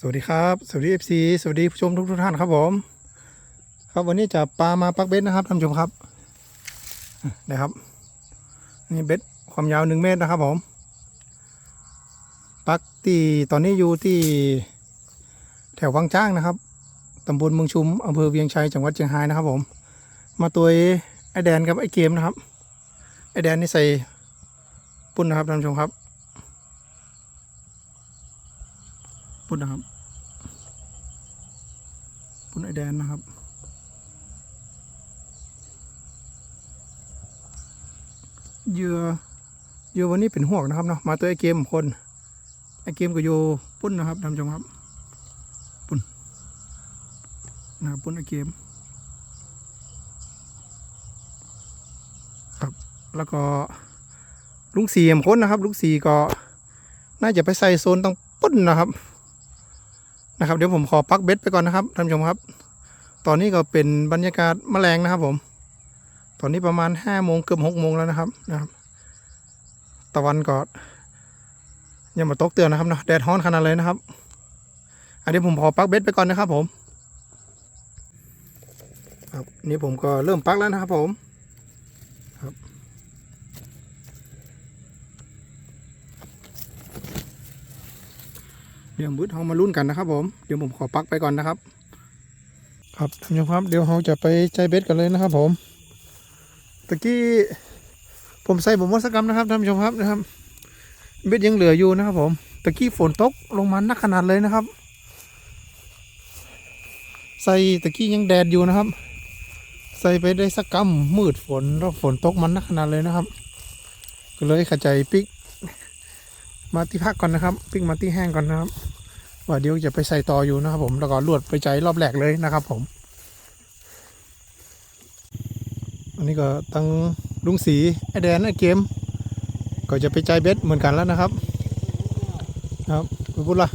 สวัสดีครับสวัสดีเอฟซีสวัสดีผู้ชมทุกทุกท่านครับผม ครับวันนี้จะปลามาปักเบ็ดนะครับท่านผู้ชมครับนะครับ นี่เบ็ดความยาวหนึ่งเมตรนะครับผมปักที่ตอนนี้อยู่ที่แถววังจ้างนะครับตำบลเมืองชุมอำเภอเวียงชัยจังหวัดเชียงรายนะครับผม มาตัวไอแดนกับไอเกมนะครับไอแดนนี่ใส่ปุ้นนะครับท่านผู้ชมครับ ปุ้นนะครับ ปุ้นไอแดนนะครับ เยื่อเยื่อวันนี้เป็นห่วกนะครับเนาะมาตัวไอเกมคนไอเกมก็อยู่ปุ้นนะครับท่านผู้ชมครับ ปุ้นนะครับปุ้นไอเกมครับแล้วก็ลุงสี่เอ็มคนนะครับลุงสี่ก็น่าจะไปใส่โซนตรงปุ้นนะครับ นะครับเดี๋ยวผมขอพักเบ็ดไปก่อนนะครับท่านผู้ชมครับ ตอนนี้ก็เป็นบรรยากาศแมลงนะครับผม ตอนนี้ประมาณห้าโมงเกือบหกโมงแล้วนะครับนะครับ ตะวันก็ยังมาตกเตือนนะครับเนาะแดดร้อนขนาดเลยนะครับ อันนี้ผมขอพักเบ็ดไปก่อนนะครับผมครับนี่ผมก็เริ่มพักแล้วนะครับผมครับ เดี๋ยวมืดเรามาลุ้นกันนะครับผม เดี๋ยวผมขอปักไปก่อนนะครับ ครับท่านผู้ชมครับ เดี๋ยวเราจะไปใจเบ็ดกันเลยนะครับ ผม ตะกี้ผมใส่ผมวัสกรรมนะครับท่านผู้ชมครับนะครับ เบ็ดยังเหลืออยู่นะครับ ผม ตะกี้ฝนตกลงมานักขนาดเลยนะครับ ใส่ตะกี้ยังแดดอยู่นะครับ ใส่ไปได้สักกำมืดฝนแล้วฝนตกมันนักขนาดเลยนะครับ ก็เลยขจายปิก มาที่พักก่อนนะครับ ปิ้งมาที่แห้งก่อนนะครับว่าเดี๋ยวจะไปใส่ต่ออยู่นะครับผมแล้วก็ลวดไปใจรอบแรกเลยนะครับผม อันนี้ก็ตั้งลุงสีไอแดนไอเกม ก็จะไปใจเบ็ดเหมือนกันแล้วนะครับ ครับคุณพูดละ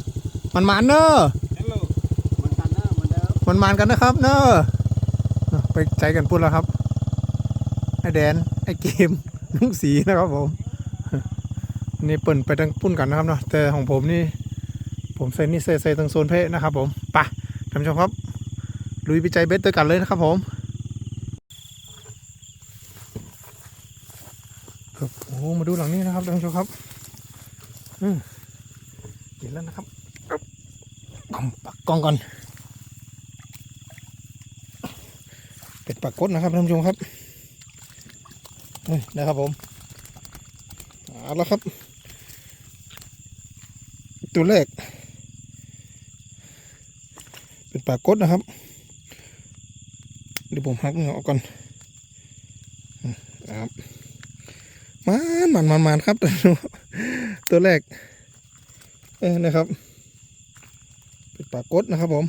มันมันเนอะมันกันเนอร์เหมือนเดิมมันมันกันนะครับเนอะอะไปใจกันพูดแล้วครับไอแดนไอเกมลุงสีนะครับผม นี่เปิ่นไปทางปุ้นกันนะครับเนาะแต่ของผมนี่ผมเซนนี่เซใส่ทางโซนเพะนะครับผมปะท่านผู้ชมครับลุยไปใจเบสเตอร์กันเลยนะครับผมโอ้มาดูหลังนี้นะครับท่านผู้ชมครับอืมเห็นแล้วนะครับครับผมปักกล้องก่อนเป็ดปากกดนะครับท่านผู้ชมครับนี่นะครับผมเอาละครับ ตัวแรก เป็นปลากดนะครับ เดี๋ยวผมหักเงาออกก่อนมครับมันมันมันมันครับตัวแรก เออนะครับ เป็นปลากดนะครับผม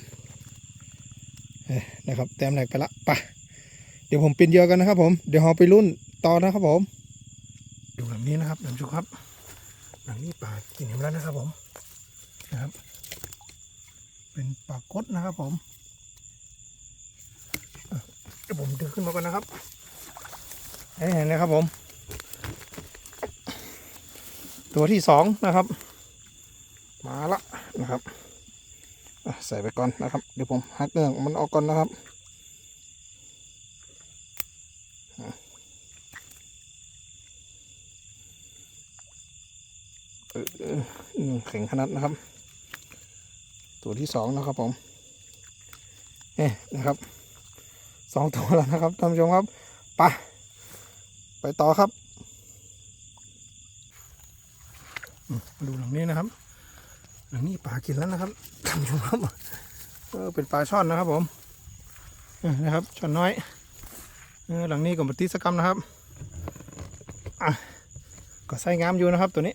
เอ้นะครับแต้มแรกไปละไปะเดี๋ยวผมปินเยอะกันนะครับผมเดี๋ยวเราไปรุ่นต่อนะครับผม ดูหลังนี้นะครับท่านผู้ชมครับหลังนี้ปลากินเห็นแล้วนะครับผม นะครับ เป็นปากกดนะครับผมเดี๋ยวผมดึงขึ้นมาก่อนนะครับให้เห็นนะครับผม ตัวที่สองนะครับ มาละนะครับใส่ไปก่อนนะครับ เดี๋ยวผมหักเนื่องมันออกก่อนนะครับอะเออเอออืมแข็งขนาดนะครับ ตัวที่สองนะครับผมเอ๊ะนะครับสองตัวแล้วนะครับท่านผู้ชมครับไปไปต่อครับมาดูหลังนี้นะครับหลังนี้ปลากินแล้วนะครับท่านผู้ชมครับเออเป็นปลาช่อนนะครับผมเออนะครับช่อนน้อยเออหลังนี้ก็มาติสกรรมนะครับอะก็ใส่งามอยู่นะครับตัวนี้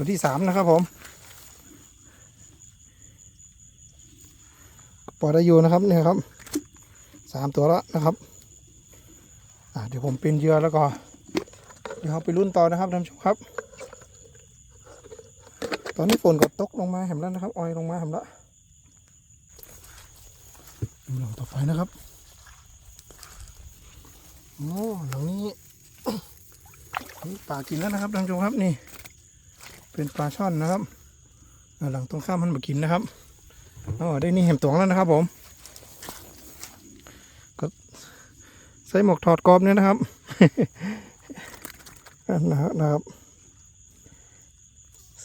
ตัวที่สามนะครับผมปล่อยได้อยู่นะครับเนี่ยครับสามตัวแล้วนะครับเดี๋ยวผมเป็นเหยื่อแล้วก็เดี๋ยวเราไปรุ่นต่อนะครับท่านผู้ชมครับ ตอนนี้ฝนก็ตกลงมาเห็นแล้วนะครับออยลงมาเห็นแล้วดูหลังต่อไปนะครับโอ้หลังนี้นี่ป่ากินแล้วนะครับท่านผู้ชมครับนี่ เป็นปลาช่อนนะครับ หลังตรงข้ามมันมากินนะครับอ๋อได้นี่เห็มตวงแล้วนะครับผมก็ใส่หมวกถอดกรอบเนี่ยนะครับนะครับนะครับ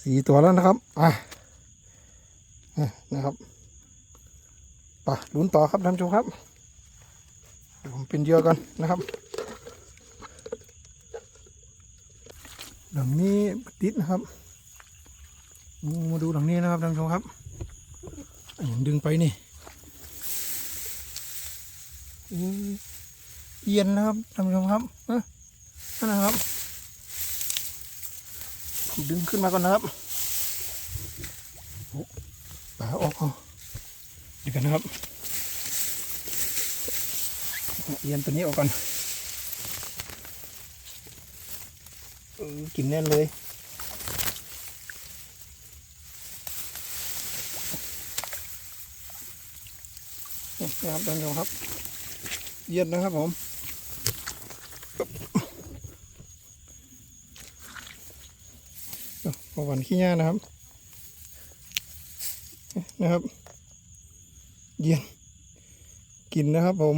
สี่ตัวแล้วนะครับ อะอะนะครับไปลุ้นต่อครับท่านผู้ชมครับเดี๋ยวผมเป็นเยื่อกันนะครับ หลังนี้ติดนะครับ มาดูหลังนี้นะครับท่านผู้ชมครับอะผมดึงไปนี่เอียนนะครับท่านผู้ชมครับนั่นนะครับผมดึงขึ้นมาก่อนนะครับปลาออกเอาดียวกันนะครับเอาเอียนตัวนี้ออกก่อนกินแน่นเลย นะครับท่านผู้ชมครับ เย็นนะครับผมพอวันขี้ย่านะครับ นะครับ เย็นกินนะครับผม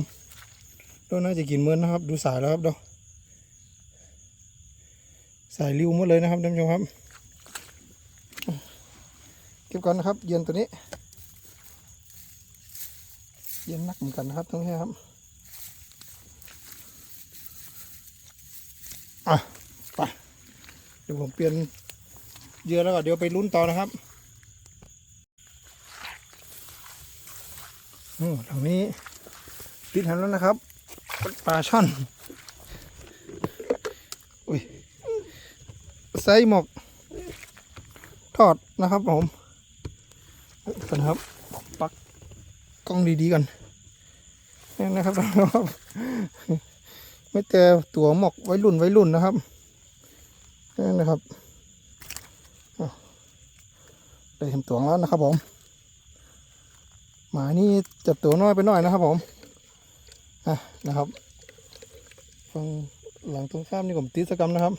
ตัวน่าจะกินเหมือนนะครับ ดูสายแล้วครับเดอสายริ้วหมดเลยนะครับท่านผู้ชมครับ เก็บก่อนนะครับ เย็นตัวนี้ เย็นนั กันนะครับทั้งนี้ครับอะไปเดี๋ยวผมเปลี่ยนเยื่อแล้วก็เดี๋ยวไปลุ้นต่อนะครับโอ้ทางนี้ติดหันแล้วนะครับปลาช่อนอุ้ยไซส์หมก ทอดนะครับผมกันครับปักกล้องดีๆกัน นี่นะครับไม่แต่ตัวหมกไว้รุ่นไว้รุ่นนะครับนี่นะครับได้เห็นตัวแล้วนะครับ ผมหมานี่จับตัวน้อยไปหน่อยนะครับ ผมอะนะครับฟังหลังตรงข้ามนี่ผมตีสกรรมนะครับ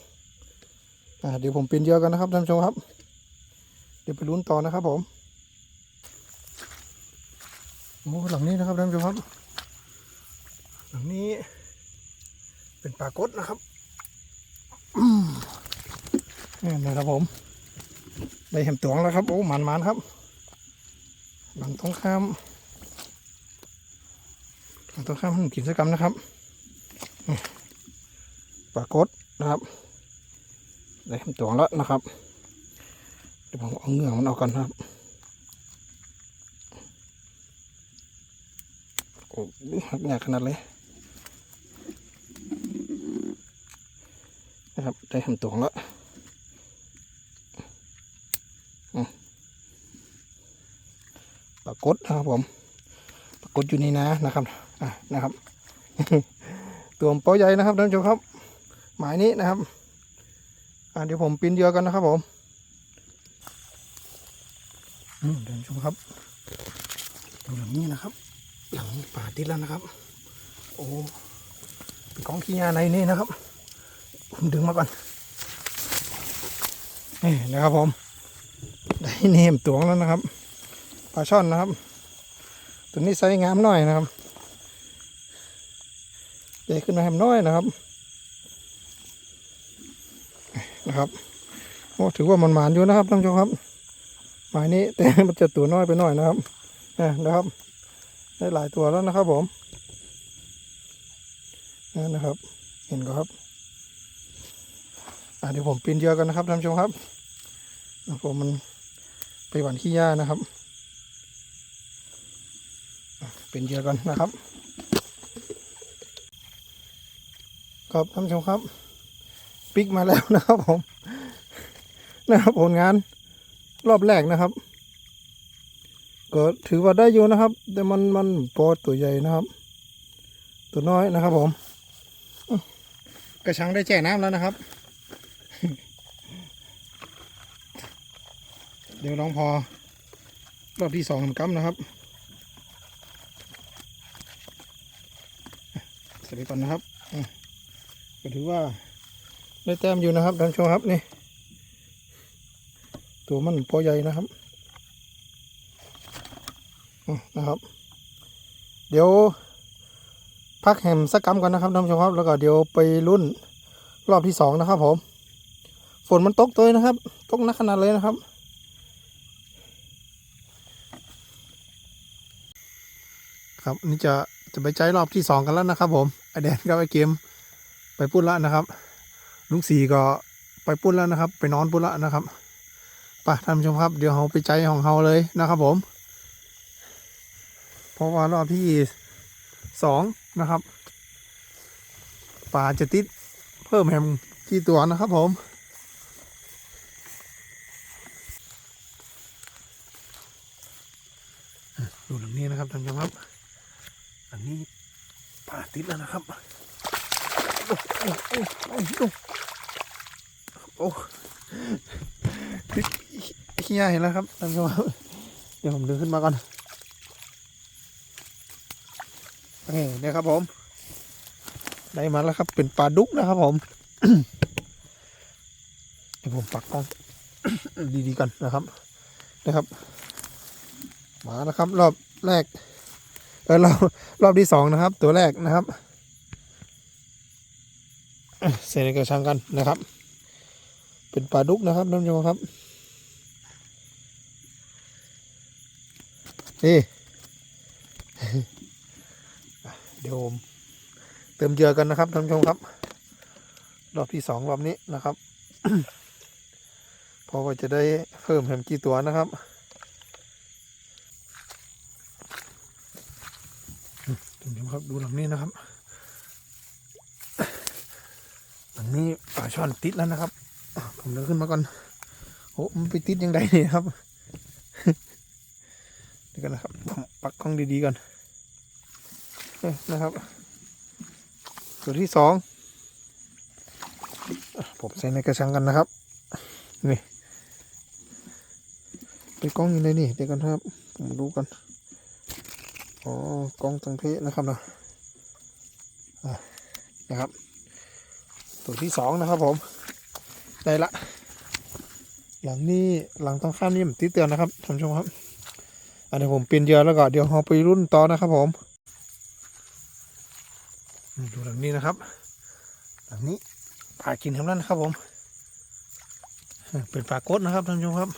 อะเดี๋ยวผมเป็นเยอะกันนะครับท่านผู้ชมครับ เดี๋ยวไปลุ้นต่อนะครับผมโอ้หลังนี้นะครับท่านผู้ชมครับ ลังนี้เป็นปลากดนะครับนี่นะครับผมได้เห็มตวงแล้วครับ โอ้มันมันๆครับ หลังตรงข้าม หลังตรงข้ามมันกิจกรรมนะครับปลากดนะครับได้เห็มตวงแล้วนะครับเดี๋ยวผมเอาเงื่อมันออกก่อนครับโอ้หักหนักขนาดเลย นะครับ ได้ทำตัวแล้วปรากฏนะครับผมปรากฏอยู่นี่นะนะครับอะนะครับ ตัวโป๊ใหญ่นะครับท่านผู้ชมครับ หมายนี้นะครับอะเดี๋ยวผมปีนเยอะกันนะครับผมท่านผู้ชมครับดูหลังนี้นะครับ หลังป่าติดแล้วนะครับ โอ้เป็นกองขี้ยาในนี่นะครับ ผมดึงมาก่อนนี่นะครับผมได้เนมตวงแล้วนะครับปลาช่อนนะครับ ตัวนี้ไซส์งามหน่อยนะครับใหญ่ขึ้นมาแฮมน้อยนะครับนะครับโอ้ถือว่ามันหมานอยู่นะครับท่านผู้ชมครับหมายนี้แต่มันจะตัวน้อยไปหน่อยนะครับนี่นะครับ ได้หลายตัวแล้วนะครับผมนี่นะครับ เห็นก็ครับ เดี๋ยวผมปีนเยอะกันนะครับท่านผู้ชมครับผมมันไปหวานขี้หญ้านะครับเป็นเยอะกันนะครับ ครับท่านผู้ชมครับ ปิกมาแล้วนะครับผมนะครับผลงานรอบแรกนะครับ ก็ถือว่าได้อยู่นะครับ แต่มันมันปอตัวใหญ่นะครับ ตัวน้อยนะครับผม กระชังได้แช่น้ำแล้วนะครับ เดี๋ยวลองพอ รอบที่สองทำกัมนะครับสวัสดีก่อนนะครับก็ถือว่าได้แต้มอยู่นะครับท่านชมครับนี่ ตัวมันพอใหญ่นะครับนะครับ เดี๋ยว พักแฮมสักกำก่อนนะครับท่านชมครับ แล้วก็เดี๋ยวไปรุ่นรอบที่สองนะครับผม ฝนมันตกตัวนะครับ ตกหนักขนาดเลยนะครับ ครับ นี่จะจะไปใจรอบที่สองกันแล้วนะครับ ผมไอแดนกับไอเกมไปปุ้นละนะครับ ลุงสีก็ไปปุ้นแล้วนะครับ ไปนอนปุ้นละนะครับไปท่านผู้ชมครับ เดี๋ยวเราไปใจของเราเลยนะครับ ผม เพราะว่ารอบที่สองนะครับป่าจะติดเพิ่มแฮมกี่ตัวนะครับผม ดูหลังนี้นะครับท่านผู้ชมครับ อันนี้ป่า ติดแล้วนะครับ โอ้โอ้โอ้โอ้โอ้ติดเฮียเห็นแล้วครับท่านผู้ชมเดี๋ยวผมดึงขึ้นมาก่อนโอเคเนี่ยครับผม ได้มาแล้วครับเป็นปลาดุกนะครับผมเดี๋ยวผมปักกล้องดีๆกันนะครับนะครับ มาแล้วครับ รอบแรก เออรอบรอบที่สองนะครับ ตัวแรกนะครับเสร็จในกระชังกันนะครับ เป็นปลาดุกนะครับท่านผู้ชมครับนี่เดี๋ยวผมเติมเจือกันนะครับท่านผู้ชมครับ รอบที่สองรอบนี้นะครับพราะว่าจะได้เพิ่มแฮมกี่ตัวนะครับ ท่านผู้ชมครับดูหลังนี้นะครับ หลังนี้ปลาช่อนติดแล้วนะครับ ผมเดินขึ้นมาก่อนโอ้มันไปติดยังไงเนี่ยครับเดี๋ยวกันนะครับผมปักกล้องดีๆก่อนนะครับตัวที่สองผมใส่ในกระชังกันนะครับนี่ไปกล้องอยู่ในนี่เดี๋ยวกันครับผมดูกัน อ๋อกล้องตังเพนะครับเนาะอะนะครับ ตัวที่สองนะครับผม ได้ละ หลังนี้หลังต้องข้ามนี่ผมติดเตือนนะครับท่านผู้ชมครับ อันนี้ผมเปลี่ยนเยื่อแล้วก็เดี๋ยวเราไปรุ่นต่อนะครับผมดูหลังนี้นะครับ หลังนี้ปลากินทั้งนั้นนะครับผม เป็นปลากดนะครับท่านผู้ชมครับ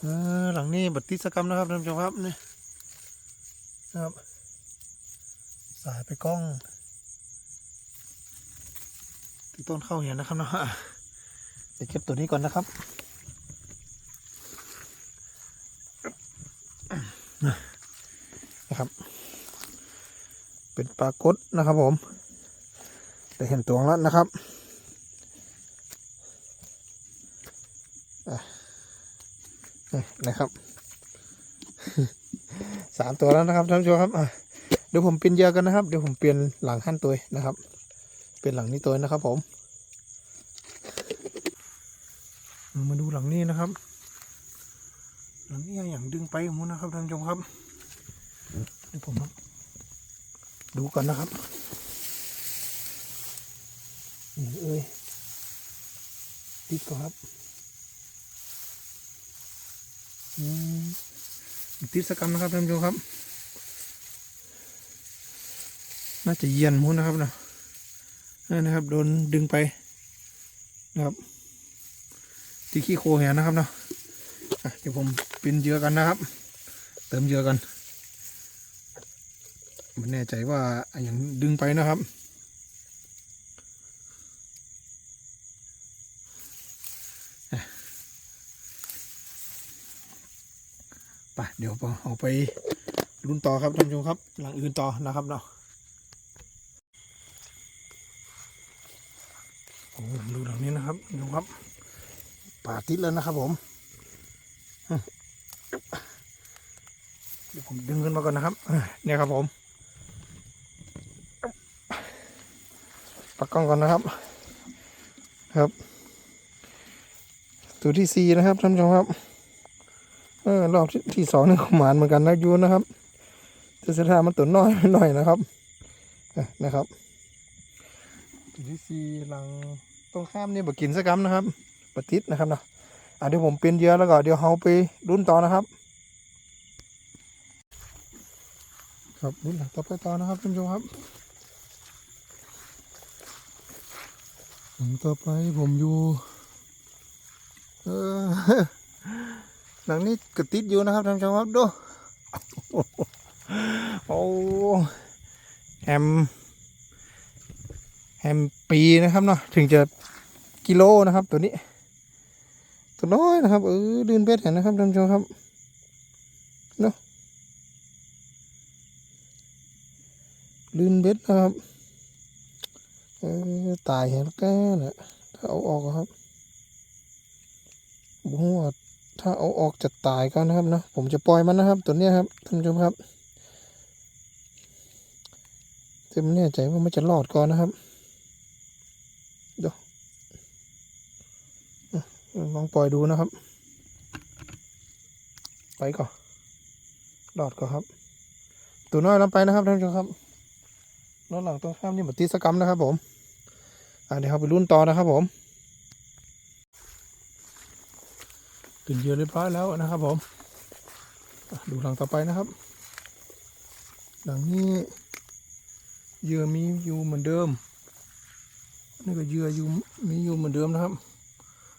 เออหลังนี้บัดติสกรรมนะครับท่านผู้ชมครับนี่ นะครับ สายไปกล้องที่ต้นเข้าเห็นนะครับเนาะอะเดี๋ยวเก็บตัวนี้ก่อนนะครับนะครับ เป็นปลากดนะครับผมได้เห็นตัวแล้วนะครับนะครับ สามตัวแล้วนะครับท่านผู้ชมครับเดี๋ยวผมเปลี่ยนเยอะกันนะครับ เดี๋ยวผมเปลี่ยนหลังขั้นตัวนะครับ เปลี่ยนหลังนี้ตัวนะครับ ผม มาดูหลังนี้นะครับ หลังนี้อย่างดึงไปหมุนนะครับท่านผู้ชมครับเดี๋ยวผมดูก่อนนะครับเอ้ยติดก่อนครับ อืม ติดสกรรมนะครับท่านผู้ชมครับ น่าจะเยียนหมูนะครับนะนั่นนะครับโดนดึงไปนะครับที่ขี้โคเห็นนะครับเนาะเดี๋ยวผมเป็นเยื่อกันนะครับ เติมเยื่อกันไม่แน่ใจว่าออย่างดึงไปนะครับ เดี๋ยวเอาไปรุ่นต่อครับท่านผู้ชมครับ หลังอื่นต่อนะครับเนาะผมดูหลังนี้นะครับดูครับป่าติดแล้วนะครับผมเดี๋ยวผมดึงขึ้นมาก่อนนะครับเนี่ยครับผมปักกล้องก่อนนะครับ ครับ ตัวที่สี่นะครับท่านผู้ชมครับ รอบที่สองนี่ก็หมานเหมือนกันนะยูนะครับแต่สถามันตัวน้อยไปหน่อยนะครับนะครับตัวที่สี่หลังตรงข้ามนี่บกินสักคำนะครับปฏิทินะครับนะอะเดี๋ยวผมเปลี่ยนเยื่อแล้วก็เดี๋ยวเฮาไปรุ่นต่อนะครับ ครับรุ่นต่อไปต่อนะครับท่านผู้ชมครับต่อไปผมอยู่เออ หลังนี้กระติดอยู่นะครับท่านผู้ชมครับดูโอ้แฮมแฮมปีนะครับเนาะถึงจะกิโลนะครับ ตัวนี้ตัวน้อยนะครับเออดืนเบ็ดเห็นนะครับท่านผู้ชมครับเนาะลื่นเบ็ดนะครับเออตายเห็นแก่แหละถ้าเอาออกอะครับบัวา ถ้าเอาออกจะตายก็นะครับนะผมจะปล่อยมันนะครับ ตัวนี้ครับท่านผู้ชมครับแต่ไม่แน่ใจว่ามันจะรอดก่อนนะครับเดี๋ยวลองปล่อยดูนะครับ ไปก่อนหลอดก่อนครับ ตัวน้อยลำไปนะครับท่านผู้ชมครับรถหลังตรงข้ามนี่บัติสกรรมนะครับผมอ่าเดี๋ยวเราไปรุ่นต่อนะครับผม เป็นเยื่อเรียบร้อยแล้วนะครับผมดูหลังต่อไปนะครับ หลังนี้เหยื่อมีอยู่เหมือนเดิม นี่ก็เหยื่ออยู่มีอยู่เหมือนเดิมนะครับ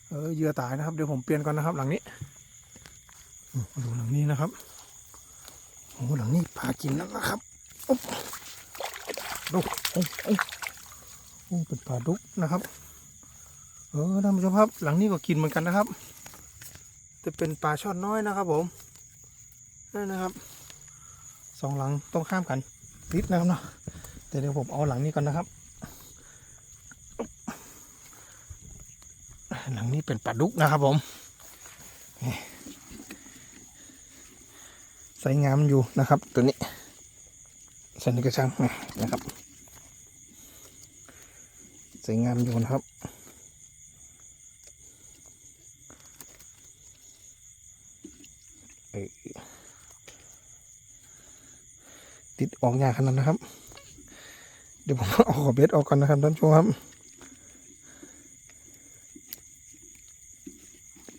เออเหยื่อตายนะครับเดี๋ยวผมเปลี่ยนก่อนนะครับ หลังนี้ดูหลังนี้นะครับโอ้หลังนี้พากินแล้วนะครับโอุ๊บดูโอ้โอ้โอ้เป็นปลาดุกนะครับ เออท่านผู้ชมครับ หลังนี้ก็กินเหมือนกันนะครับ จะเป็นปลาช่อนน้อยนะครับผมนั่นนะครับสองหลังต้องข้ามกันติดนะครับเนาะแต่เดี๋ยวผมเอาหลังนี้ก่อนนะครับ หลังนี้เป็นปลาดุกนะครับผมใส่งามอยู่นะครับ ตัวนี้ใส่ในกระชังนะครับใส่งามอยู่นะครับเอ้ยติด ออกยากขนาดนะครับ เดี๋ยวผมเอาขอเบ็ดออกก่อนนะครับท่านผู้ชมครับ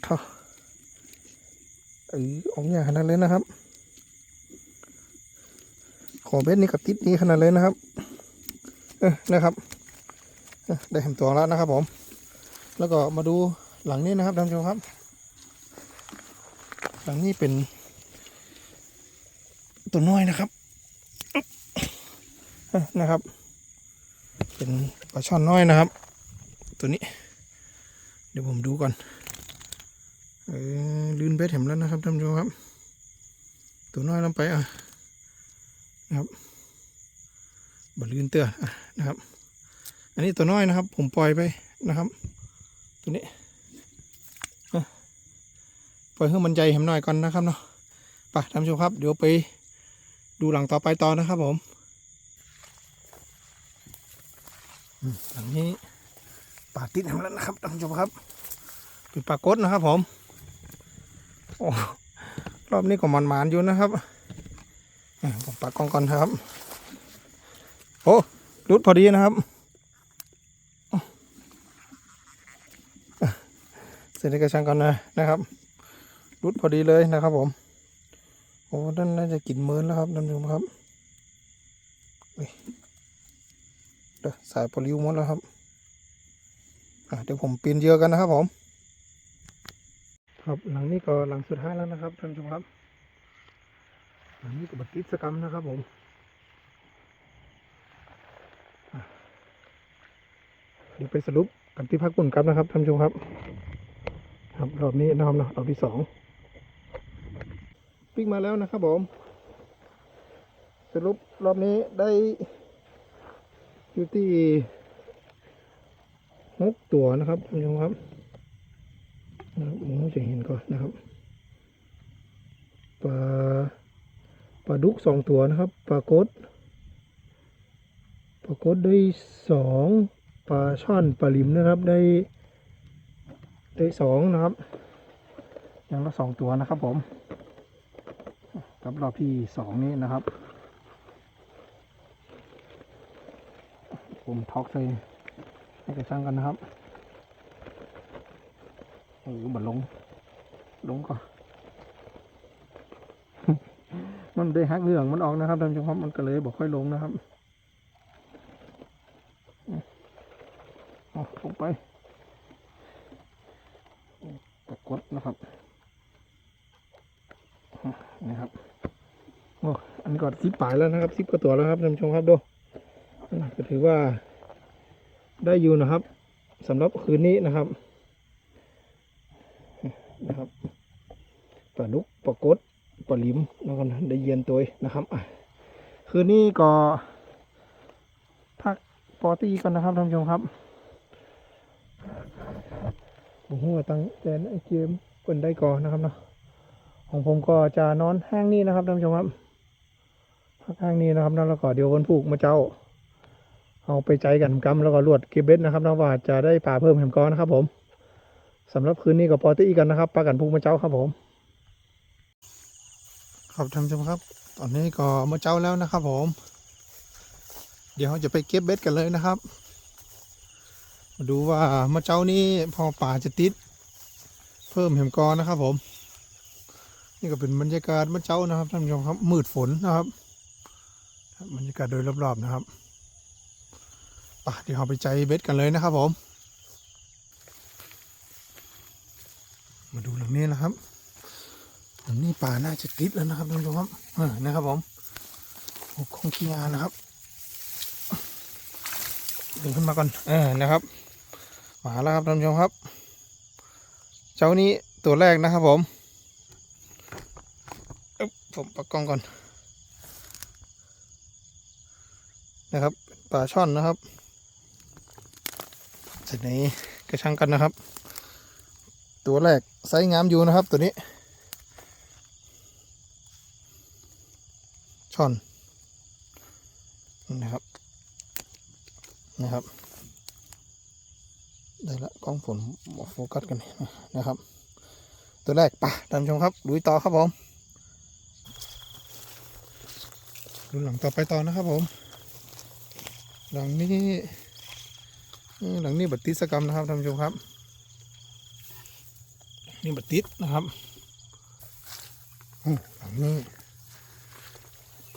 ค่ะเออออกยาขนาดเลยนะครับ ขอเบ็ดนี่กับติดนี้ขนาดเลยนะครับ เออนะครับได้เห็นตัวแล้วนะครับผม แล้วก็มาดูหลังนี้นะครับท่านผู้ชมครับ หลังนี้เป็นตัวน้อยนะครับ นะครับ เป็นปลาช่อนน้อยนะครับ ตัวนี้ เดี๋ยวผมดูก่อนเออลื่นเบ็ดเห็นแล้วนะครับท่านผู้ชมครับ ตัวน้อยลงไปอะนะครับบลื่นเตืออะนะครับ อันนี้ตัวน้อยนะครับ ผมปล่อยไปนะครับ ตัวนี้ปล่อยให้มันใหญ่เห็นหน่อยก่อนนะครับเนาะไปท่านผู้ชมครับ เดี๋ยวไปดูหลังต่อไปต่อนะครับผมอืม หลังนี้ป่าติดเห็นแล้วนะครับท่านผู้ชมครับเป็นปลากดนะครับ ผมโอ้รอบนี้ก็มันมานๆอยู่นะครับอะผมปักกล้องก่อนครับ โอ้รุดพอดีนะครับเสร็จในกระชังก่อนนะนะครับรุดพอดีเลยนะครับ ผมโอ้ด้านน่าจะกินเมินแล้วครับท่านผู้ชมครับ เฮ้ยเดี๋ยวสายโปลิวหมดแล้วครับเดี๋ยวผมปีนเยอะกันนะครับผม ครับหลังนี้ก็หลังสุดท้ายแล้วนะครับท่านผู้ชมครับ หลังนี้ก็บัตรกิจกรรมนะครับผมเดี๋ยวไปสรุปกันที่พักปุ่นกันนะครับท่านผู้ชมครับ ครับรอบนี้นะครับเนาะรอบที่สองปิ้งมาแล้วนะครับผม สรุปรอบนี้ได้ อยู่ที่หกตัวนะครับท่านผู้ชมครับนะครับผมจะเห็นก่อนนะครับปลาปลาดุกสองตัวนะครับปลากดปลากดได้สองปลาช่อนปลาลิมนะครับได้ได้สองนะครับอย่างละสองตัวนะครับผมกับรอบที่สองนี้นะครับ ผมท็อกใส่ให้กระชังกันนะครับโอ้โหบัดลง ลงก่อน มันได้หักเหงืองมันออกนะครับท่านผู้ชมครับมันก็เลยบอกค่อยลงนะครับเอลงไปปรากฏนะครับนี่ครับโอ้อันนี้ก็ซิปปลายแล้วนะครับซิปกระตัวแล้วครับท่านผู้ชมครับดู ถือว่าได้อยู่นะครับสำหรับคืนนี้นะครับนะครับปลาดุกปลากดปลาลิมนะครับได้เย็นตัวนะครับคืนนี้ก็พักปอตี้กันนะครับท่านผู้ชมครับผมหัวตั้งแต่ไอเกมเปินได้ก่อนนะครับเนาะของผมก็จะนอนห้างนี้นะครับท่านผู้ชมครับพักห้างนี้นะครับแล้วก็เดี๋ยววันผูกมาเจ้า เอาไปใจกันกำแล้วก็ลวดเก็บเบ็ดนะครับนะว่าจะได้ปลาเพิ่มแหมก้อนนะครับ ผมสำหรับคืนนี้ก็ปอตี้กันนะครับปลากันผูกมาเจ้าครับผมครับท่านผู้ชมครับ ตอนนี้ก็มาเจ้าแล้วนะครับ ผม เดี๋ยวเราจะไปเก็บเบ็ดกันเลยนะครับมาดูว่ามาเจ้านี้พอป่าจะติด เพิ่มเห็มกอนะครับ ผม นี่ก็เป็นบรรยากาศมาเจ้านะครับท่านผู้ชมครับมืดฝนนะครับ บรรยากาศโดยรอบๆนะครับ ป่ะเดี๋ยวเราไปใจเบ็ดกันเลยนะครับผม มาดูหลังนี้นะครับอันนี้ป่าน่าจะติดแล้วนะครับท่านผู้ชมครับเออนะครับผมโอ้คงขี้งานนะครับดึงขึ้นมาก่อนเออนะครับ มาแล้วครับท่านผู้ชมครับ เจ้านี้ตัวแรกนะครับผมผมปักกล้องก่อนนะครับปลาช่อนนะครับ เสร็จนี้กระชังกันนะครับ ตัวแรกไซส์งามอยู่นะครับ ตัวนี้ ช่อนนะครับนะครับได้ละกล้องผลโฟกัสกันนะครับ ตัวแรกปะท่านชมครับลุยต่อครับผมดูหลังต่อไปต่อนะครับผม หลังนี้ หลังนี้บัตรติสกรรมนะครับท่านผู้ชมครับ นี่บัตรติดนะครับหลังนี้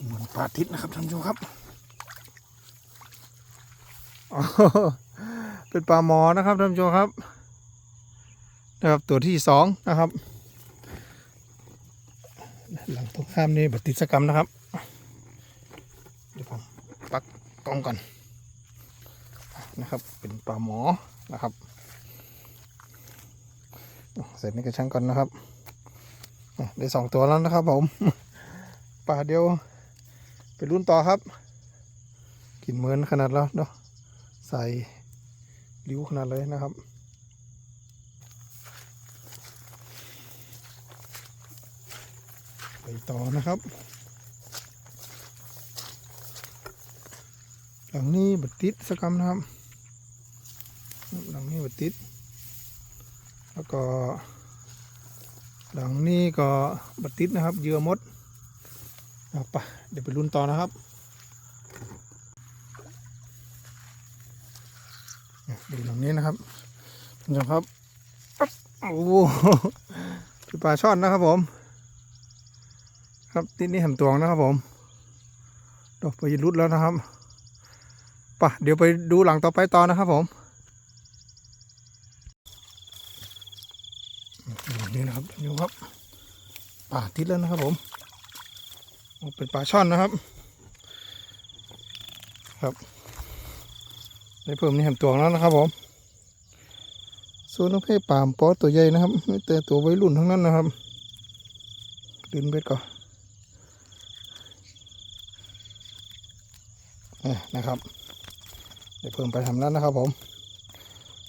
เหมือนปลาทิศนะครับท่านผู้ชมครับเป็นปลาหมอนะครับท่านผู้ชมครับนะครับตัวที่สองนะครับ หลังตรงข้ามนี่บัตรติสกรรมนะครับเดี๋ยวผมปักกล้องก่อน ป็นปลาหมอนะครับ เสร็จนี่กระชังก่อนนะครับได้สองตัวแล้วนะครับผมปลาเดียว ไปรุ่นต่อครับ กินเหมือนขนาดแล้วเนาะใส่ริ้วขนาดเลยนะครับไปต่อนะครับหลังนี้บัดติดสกกรรมนะครับ ติด แล้วก็ หลังนี้ก็บัดติดนะครับเยื่อมดเอาไปเดี๋ยวไปรุ่นต่อนะครับดูหลังนี้นะครับคุณผู้ชมครับโอ้โหคือปลาช่อนนะครับผม ครับติดนี่แหมตวงนะครับผมดอกไปรุดแล้วนะครับไป่ะเดี๋ยวไปดูหลังต่อไปต่อนะครับผมหลังนี้นะ ครับป่าติดแล้วนะครับผมเป็นปลาช่อนนะครับ ครับ ได้เพิ่มนี่แหมตัวแล้วนะครับผมส่วนน้องเพปามปอตัวใหญ่นะครับไม่แต่ตัววัยรุ่นทั้งนั้นนะครับดินเบ็ดก่อนอ่นะครับ เดี๋ยวเพิ่มไปทำแล้วนะครับผม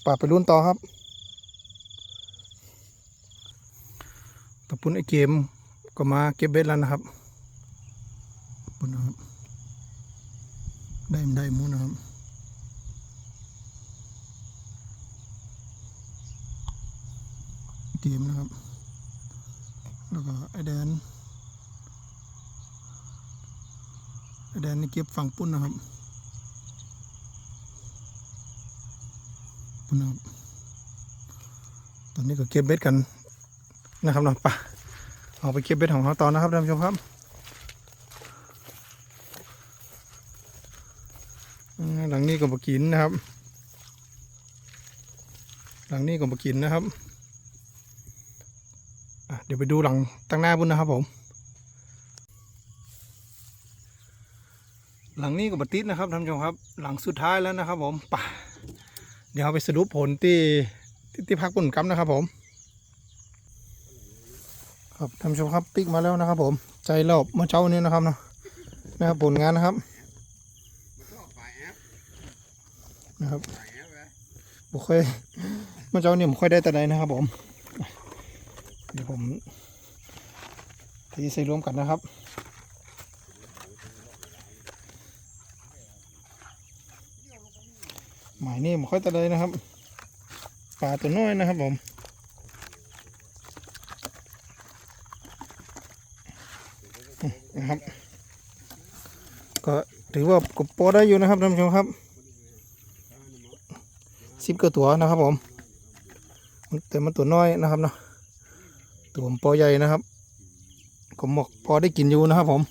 ปลาไปรุ่นต่อครับ ตะปุนไอเกมก็มาเก็บเบ็ดแล้วนะครับบนนะครับ ได้ได้มูนะครับเกมนะครับ แล้วก็ไอแดนไอแดนนี่เก็บฝั่งปุ้นนะครับปุ้นนะครับ ตอนนี้ก็เก็บเบ็ดกันนะครับนะไปะ ออกไปเก็บเบ็ดของเขาตอนนะครับท่านผู้ชมครับหลังนี้ก็บกินนะครับ หลังนี้ก็บกินนะครับเดี๋ยวไปดูหลังตั้งหน้าบุญนะครับผม หลังนี้ก็บติดนะครับท่านผู้ชมครับ หลังสุดท้ายแล้วนะครับผมป่ะเดี๋ยวไปสรุปผลที่ที่พักบุญกัมนะครับผม ครับท่านผู้ชมครับปิกมาแล้วนะครับ ผมใจรอบเมื่อเช้านี้นะครับเนาะนะครับผลงานนะครับนะครับฝ่ายแอปเลยบุค่อยเมื่อเช้าเนี่ยผมค่อยได้แต่ใดนะครับ ผมเดี๋ยวผมทีใส่รวมกันนะครับหมายนี่ผมค่อยแต่ใดนะครับปลาตัวน้อยนะครับผม นะครับ ก็ ถือว่ากบโปได้อยู่นะครับท่านผู้ชมครับสิบกว่าตัวนะครับผมแต่มันตัวน้อยนะครับเนาะตัวผมปอใหญ่นะครับผมบอกพอได้กินอยู่นะครับผม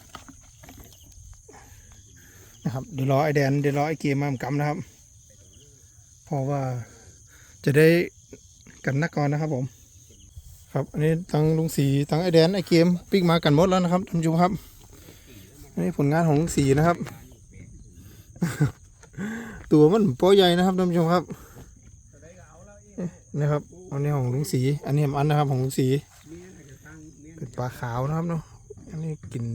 นะครับเดี๋ยวรอไอแดนเดี๋ยวรอไอเกมมามกำนะครับเพราะว่าจะได้กันนักก่อนนะครับผม ครับอันนี้ทั้งลุงสีทั้งไอแดนไอเกมปิกมากันหมดแล้วนะครับท่านผู้ชมครับอันนี้ผลงานของลุงสีนะครับ ตัวมันปอใหญ่นะครับท่านผู้ชมครับนะครับอันนี้ของลุงสี อันนี้อันนะครับของลุงสีเป็นปลาขาวนะครับเนาะอันนี้กิน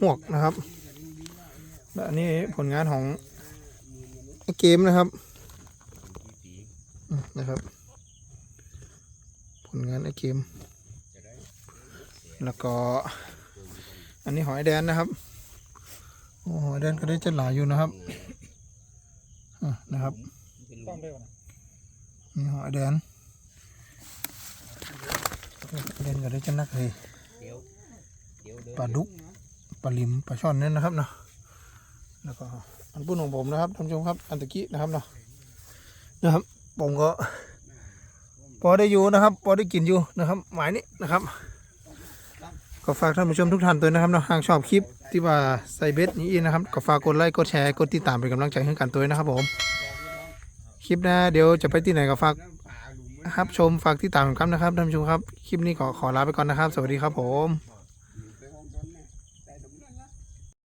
หวกนะครับและอันนี้ผลงานของไอเกมนะครับนะครับ ผลงานไอเกม แล้วก็ อันนี้หอยแดนนะครับ โอ้หอยแดนก็ได้จะหลายอยู่นะครับอะนะครับนี่หอยแดนแดนก็ได้จะนักเลยปลาดุกปลาลิมปลาช่อนนั่นนะครับเนาะแล้วก็อันปุ้นของผมนะครับท่านผู้ชมครับอันตะกี้นะครับเนาะนะครับผมก็พอได้อยู่นะครับ พอได้กินอยู่นะครับ หมายนี้นะครับ ก็ฝากท่านผู้ชมทุกท่านด้วยนะครับเนาะหากชอบคลิป ที่ว่าใส่เบ็ดนี้นะครับก็ฝากกดไลค์กดแชร์กดติดตามเป็นกำลังใจให้กันตัวนะครับผมคลิปหน้าเดี๋ยวจะไปที่ไหนก็ฝากครับชมฝากติดตามกันนะครับท่านผู้ชมครับ คลิปนี้ขอขอลาไปก่อนนะครับ สวัสดีครับผม